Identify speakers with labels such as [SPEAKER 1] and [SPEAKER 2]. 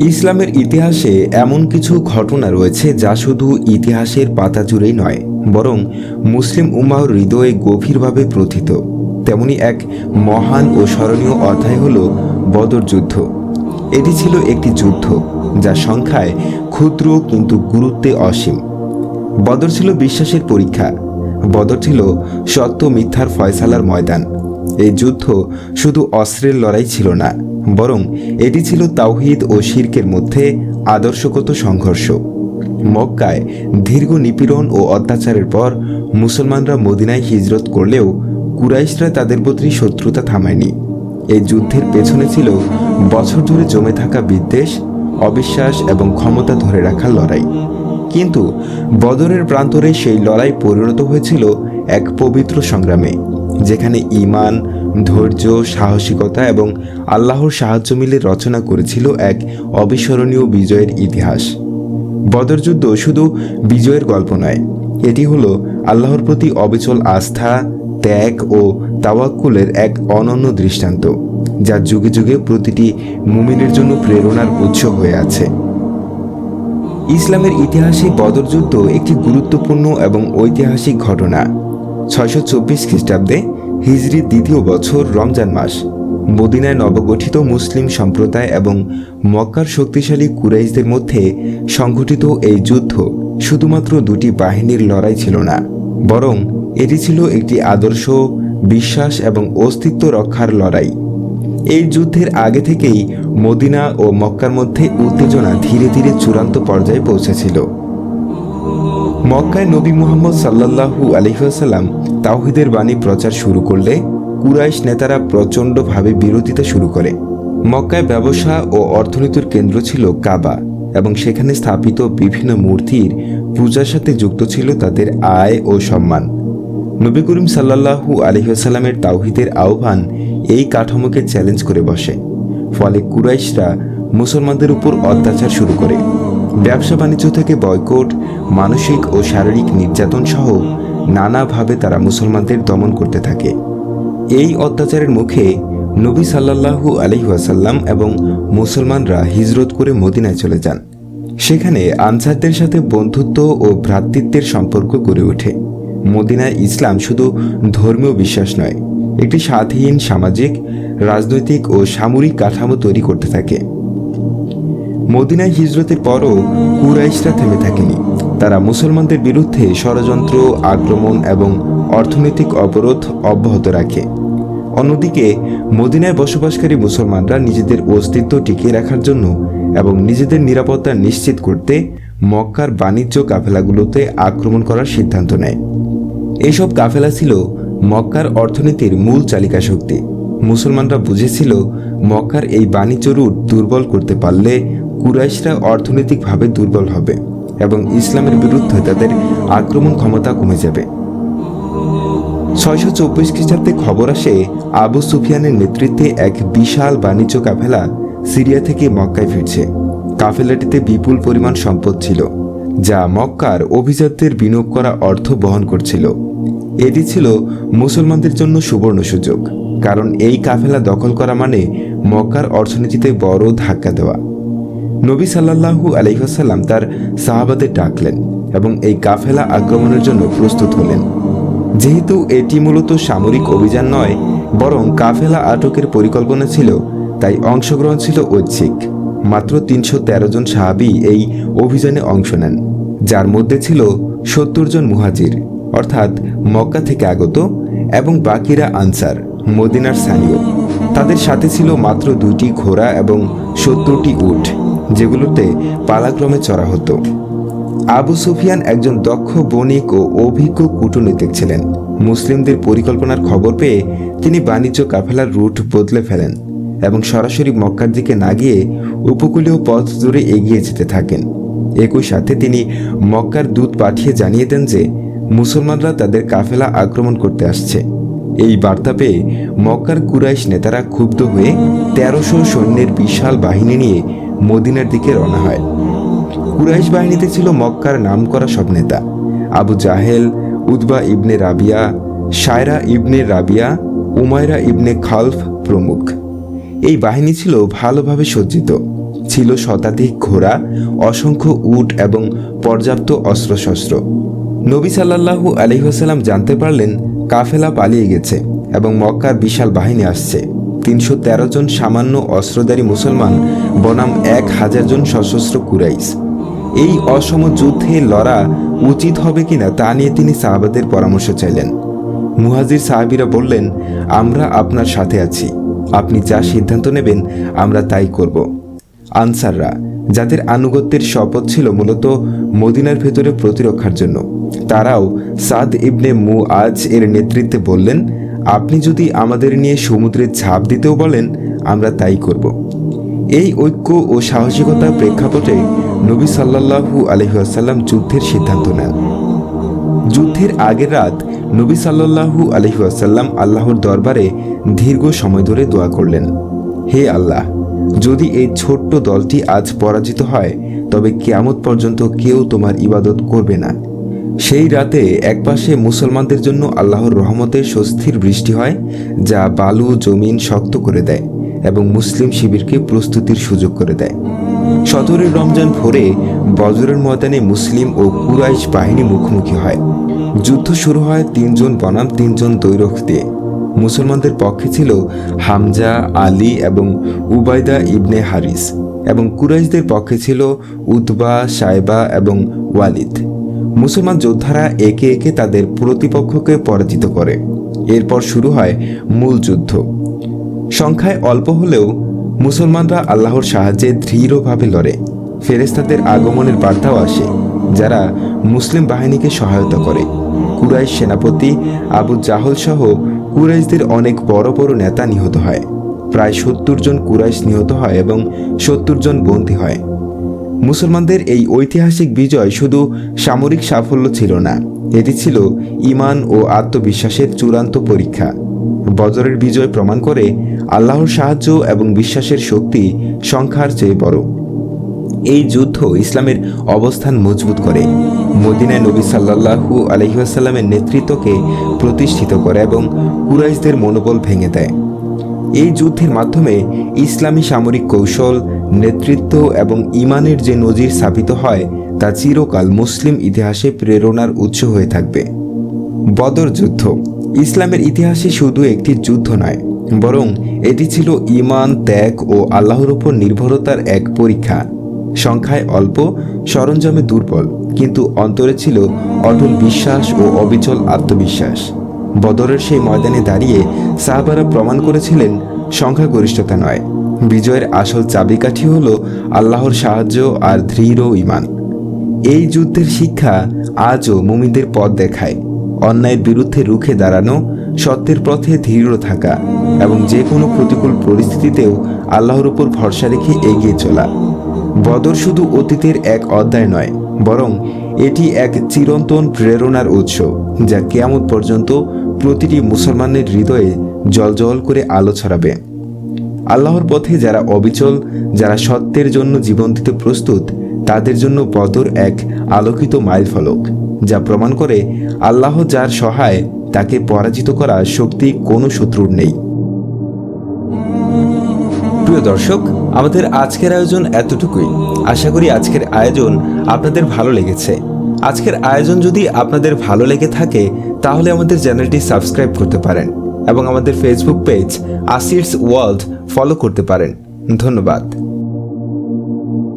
[SPEAKER 1] ইসলামের ইতিহাসে এমন কিছু ঘটনা রয়েছে যা শুধু ইতিহাসের পাতা জুড়েই নয়, বরং মুসলিম উম্মাহর হৃদয়ে গভীরভাবে প্রথিত। তেমনি এক মহান ও স্মরণীয় অধ্যায় হল বদর যুদ্ধ। এটি ছিল একটি যুদ্ধ যা সংখ্যায় ক্ষুদ্র কিন্তু গুরুত্বে অসীম। বদর ছিল বিশ্বাসের পরীক্ষা। বদর ছিল সত্য মিথ্যার ফয়সালার ময়দান। এই যুদ্ধ শুধু অস্ত্রের লড়াই ছিল না বরং এটি ছিল তাওহিদ ও শির্কের মধ্যে আদর্শগত সংঘর্ষ। মক্কায় দীর্ঘ নিপীড়ন ও অত্যাচারের পর মুসলমানরা মদিনায় হিজরত করলেও কুরাইশরা তাদের প্রতি শত্রুতা থামায়নি। এই যুদ্ধের পেছনে ছিল বছর ধরে জমে থাকা বিদ্বেষ, অবিশ্বাস এবং ক্ষমতা ধরে রাখার লড়াই। কিন্তু বদরের প্রান্তরে সেই লড়াই পরিণত হয়েছিল এক পবিত্র সংগ্রামে। যেখানে ইমান ধৈর্য, সাহসিকতা এবং আল্লাহর সাহায্য মিলে রচনা করেছিল এক অবিস্মরণীয় বিজয়ের ইতিহাস। বদরযুদ্ধ শুধু বিজয়ের গল্প নয়, এটি হলো আল্লাহর প্রতি অবিচল আস্থা, ত্যাগ ও তাওয়াক্কুলের এক অনন্য দৃষ্টান্ত, যা যুগে যুগে প্রতিটি মুমিনের জন্য প্রেরণার উৎস হয়ে আছে। ইসলামের ইতিহাসে বদরযুদ্ধ একটি গুরুত্বপূর্ণ এবং ঐতিহাসিক ঘটনা। ছয়শো চব্বিশ খ্রিস্টাব্দে হিজরির দ্বিতীয় বছর রমজান মাস। মদিনায় নবগঠিত মুসলিম সম্প্রদায় এবং মক্কার শক্তিশালী কুরাইশদের মধ্যে সংঘটিত এই যুদ্ধ শুধুমাত্র দুটি বাহিনীর লড়াই ছিল না, বরং এটি ছিল একটি আদর্শ, বিশ্বাস এবং অস্তিত্ব রক্ষার লড়াই। এই যুদ্ধের আগে থেকেই মদিনা ও মক্কার মধ্যে উত্তেজনা ধীরে ধীরে চূড়ান্ত পর্যায়ে পৌঁছেছিল। মক্কায় নবী মুহাম্মদ সাল্লাল্লাহু আলহিহাসাল্লাম তাওহিদের বাণী প্রচার শুরু করলে কুরাইশ নেতারা প্রচণ্ডভাবে বিরোধিতা শুরু করে। মক্কায় ব্যবসা ও অর্থনীতির কেন্দ্র ছিল কাবা এবং সেখানে স্থাপিত বিভিন্ন মূর্তির পূজার সাথে যুক্ত ছিল তাদের আয় ও সম্মান। নবী করিম সাল্লাল্লাহু আলহিহাসাল্লামের তাওহিদের আহ্বান এই কাঠামোকে চ্যালেঞ্জ করে বসে। ফলে কুরাইশরা মুসলমানদের উপর অত্যাচার শুরু করে। ব্যবসা বাণিজ্য থেকে বয়কট, মানসিক ও শারীরিক নির্যাতন সহ নানাভাবে তারা মুসলমানদের দমন করতে থাকে। এই অত্যাচারের মুখে নবী সাল্লাল্লাহু আলহিহাসাল্লাম এবং মুসলমানরা হিজরত করে মদিনায় চলে যান। সেখানে আনসারদের সাথে বন্ধুত্ব ও ভ্রাতৃত্বের সম্পর্ক গড়ে ওঠে। মদিনায় ইসলাম শুধু ধর্মীয় বিশ্বাস নয়, একটি স্বাধীন সামাজিক, রাজনৈতিক ও সামরিক কাঠামো তৈরি করতে থাকে। মদিনায় হিজরতের পরও কুরাইশরা থেমে থাকেনি। তারা মুসলমানদের বিরুদ্ধে ষড়যন্ত্র, আক্রমণ এবং অর্থনৈতিক অবরোধ অব্যাহত রাখে। অন্যদিকে, মদিনায় বসবাসকারী মুসলমানরা নিজেদের অস্তিত্ব টিকিয়ে রাখার জন্য এবং নিজেদের নিরাপত্তা নিশ্চিত করতে মক্কার বাণিজ্য কাফেলাগুলোতে আক্রমণ করার সিদ্ধান্ত নেয়। এসব কাফেলা ছিল মক্কার অর্থনীতির মূল চালিকা শক্তি। মুসলমানরা বুঝেছিল মক্কার এই বাণিজ্য রুট দুর্বল করতে পারলে কুরাইশরা অর্থনৈতিকভাবে দুর্বল হবে এবং ইসলামের বিরুদ্ধে তাদের আক্রমণ ক্ষমতা কমে যাবে। ছয়শো চব্বিশ খ্রিস্টাব্দে খবর আসে, আবু সুফিয়ানের নেতৃত্বে এক বিশাল বাণিজ্য কাফেলা সিরিয়া থেকে মক্কায় ফিরছে। কাফেলাটিতে বিপুল পরিমাণ সম্পদ ছিল, যা মক্কার অভিজাতদের বিনিয়োগ করা অর্থ বহন করছিল। এটি ছিল মুসলমানদের জন্য সুবর্ণ সুযোগ, কারণ এই কাফেলা দখল করা মানে মক্কার অর্থনীতিতে বড় ধাক্কা দেওয়া। নবী সাল্লাল্লাহু আলহিহাসাল্লাম তার সাহাবাদের ডাকলেন এবং এই কাফেলা আক্রমণের জন্য প্রস্তুত হলেন। যেহেতু এটি মূলত সামরিক অভিযান নয়, বরং কাফেলা আটকের পরিকল্পনা ছিল, তাই অংশগ্রহণ ছিল ঐচ্ছিক। মাত্র তিনশো তেরো জন সাহাবি এই অভিযানে অংশ নেন, যার মধ্যে ছিল সত্তর জন মুহাজির, অর্থাৎ মক্কা থেকে আগত এবং বাকিরা আনসার, মদিনার স্থানীয়। তাদের সাথে ছিল মাত্র দুটি ঘোড়া এবং সত্তরটি উট। যেগুলোতে পালাক্রমে চড়া হতো। আবু সুফিয়ান একজন দক্ষ বণিক ও অভিজ্ঞ কূটনীতিক ছিলেন। মুসলিমদের পরিকল্পনার খবর পেয়ে তিনি বাণিজ্য কাফেলার রুট বদলে ফেলেন এবং সরাসরি মক্কার দিকে না গিয়ে উপকূলীয় পথ ধরে এগিয়ে যেতে থাকেন। একই সাথে তিনি মক্কার দূত পাঠিয়ে জানিয়ে দেন যে, মুসলমানরা তাদের কাফেলা আক্রমণ করতে আসছে। এই বার্তা পেয়ে মক্কার কুরাইশ নেতারা ক্ষুব্ধ হয়ে তেরোশো সৈন্যের বিশাল বাহিনী নিয়ে মদিনার দিকে রওনা হয়। কুরাইশ বাহিনীতে ছিল মক্কার নামকরা সব নেতা। আবু জাহেল উদ্বা ইবনে রাবিয়া সায়রা ইবনে রাবিয়া, উমায়রা ইবনে খালফ প্রমুখ। এই বাহিনী ছিল ভালোভাবে সজ্জিত। ছিল শতাধিক ঘোড়া, অসংখ্য উট এবং পর্যাপ্ত অস্ত্রশস্ত্র। নবী সাল্লাল্লাহু আলহিহাসাল্লাম জানতে পারলেন, কাফেলা পালিয়ে গেছে এবং মক্কার বিশাল বাহিনী আসছে। তিনশো তেরো জন সামান্য অস্ত্রধারী মুসলমান, বনাম এক হাজার জন সশস্ত্র কুরাইশ। এই অসম যুদ্ধে লড়া উচিত হবে কিনা তা নিয়ে তিনি সাহাবাদের পরামর্শ চাইলেন। মুহাজির সাহাবিরা বললেন, আমরা আপনার সাথে আছি। আপনি যা সিদ্ধান্ত নেবেন, আমরা তাই করব। আনসাররা, যাদের আনুগত্যের শপথ ছিল মূলত মদিনার ভেতরে প্রতিরক্ষার জন্য। তারাও সাদ ইবনে মু আজ এর নেতৃত্বে বললেন, আপনি যদি আমাদের নিয়ে সমুদ্রে ঝাঁপ দিতেও বলেন, আমরা তাই করব। এই ঐক্য ও সাহসিকতার প্রেক্ষাপটে নবী সাল্লাল্লাহু আলহিহাসাল্লাম যুদ্ধের সিদ্ধান্ত নেন। যুদ্ধের আগের রাত নবী সাল্লাল্লাহু আলহিহাসাল্লাম আল্লাহর দরবারে দীর্ঘ সময় ধরে দোয়া করলেন, হে আল্লাহ, যদি এই ছোট্ট দলটি আজ পরাজিত হয়, তবে কিয়ামত পর্যন্ত কেউ তোমার ইবাদত করবে না। সেই রাতে একপাশে মুসলমানদের জন্য আল্লাহর রহমতের স্বস্তির বৃষ্টি হয়, যা বালু জমিন শক্ত করে দেয় এবং মুসলিম শিবিরকে প্রস্তুতির সুযোগ করে দেয়। সতেরোই রমজান ভোরে বজরের ময়দানে মুসলিম ও কুরাইশ বাহিনী মুখোমুখি হয়। যুদ্ধ শুরু হয় তিনজন বনাম, তিনজন দৈরখ দিয়ে মুসলমানদের পক্ষে ছিল হামজা, আলী এবং উবায়দা ইবনে হারিস এবং কুরাইশদের পক্ষে ছিল উতবা সাইবা এবং ওয়ালিদ। মুসলমান যোদ্ধারা একে একে তাদের প্রতিপক্ষকে পরাজিত করে। এরপর শুরু হয় মূল যুদ্ধ। সংখ্যায় অল্প হলেও মুসলমানরা আল্লাহর সাহায্যে দৃঢ়ভাবে লড়ে। ফেরেস্তাদের আগমনের বার্তাও আসে, যারা মুসলিম বাহিনীকে সহায়তা করে। কুরাইশ সেনাপতি আবু জাহল সহ কুরাইশদের অনেক বড় বড় নেতা নিহত হয়। প্রায় সত্তর জন কুরাইশ নিহত হয় এবং সত্তর জন বন্দী হয়। মুসলমানদের এই ঐতিহাসিক বিজয় শুধু সামরিক সাফল্য ছিল না, এটি ছিল ইমান ও আত্মবিশ্বাসের চূড়ান্ত পরীক্ষা। বজরের বিজয় প্রমাণ করে আল্লাহর সাহায্য এবং বিশ্বাসের শক্তি সংখ্যার চেয়ে বড়। এই যুদ্ধ ইসলামের অবস্থান মজবুত করে। মদিনায় নবী সাল্লাহু আলহিহাসাল্লামের নেতৃত্বকে প্রতিষ্ঠিত করে এবং কুরাইশদের মনোবল ভেঙে দেয়। এই যুদ্ধের মাধ্যমে ইসলামী সামরিক কৌশল নেতৃত্ব এবং ইমানের যে নজির স্থাপিত হয়, তা চিরকাল মুসলিম ইতিহাসে প্রেরণার উৎস হয়ে থাকবে। বদর যুদ্ধ। ইসলামের ইতিহাসে শুধু একটি যুদ্ধ নয়, বরং এটি ছিল ইমান ত্যাগ ও আল্লাহর উপর নির্ভরতার এক পরীক্ষা। সংখ্যায় অল্প, সরঞ্জামে দুর্বল, কিন্তু অন্তরে ছিল অটল বিশ্বাস ও অবিচল আত্মবিশ্বাস। বদরের সেই ময়দানে দাঁড়িয়ে সাহাবারা প্রমাণ করেছিলেন, সংখ্যাগরিষ্ঠতা নয়। বিজয়ের আসল চাবিকাঠি হল আল্লাহর সাহায্য আর দৃঢ় ইমান এই যুদ্ধের শিক্ষা আজও মুমিদের পথ দেখায়। অন্যায়ের বিরুদ্ধে রুখে দাঁড়ানো, সত্যের পথে দৃঢ় থাকা এবং যে কোনো প্রতিকূল পরিস্থিতিতেও আল্লাহর উপর ভরসা রেখে এগিয়ে চলা। বদর শুধু অতীতের এক অধ্যায় নয়, বরং এটি এক চিরন্তন প্রেরণার উৎস, যা কেয়ামত পর্যন্ত প্রতিটি মুসলমানের হৃদয়ে জলজল করে আলো ছড়াবে। আল্লাহর পথে যারা অবিচল, যারা সত্যের জন্য জীবন দিতে প্রস্তুত, তাদের জন্য বদর এক আলোকিত মাইল ফলক যা প্রমাণ করে আল্লাহ যার সহায়, তাকে পরাজিত করা শক্তি কোনো শত্রুর নেই। প্রিয় দর্শক, আমাদের আজকের আয়োজন এতটুকুই। আশা করি আজকের আয়োজন আপনাদের ভালো লেগেছে। আজকের আয়োজন যদি আপনাদের ভালো লেগে থাকে, তাহলে আমাদের চ্যানেলটি সাবস্ক্রাইব করতে পারেন। এবং আমাদের ফেসবুক পেজ আসিডস ওয়ার্ল্ড ফলো করতে পারেন। ধন্যবাদ।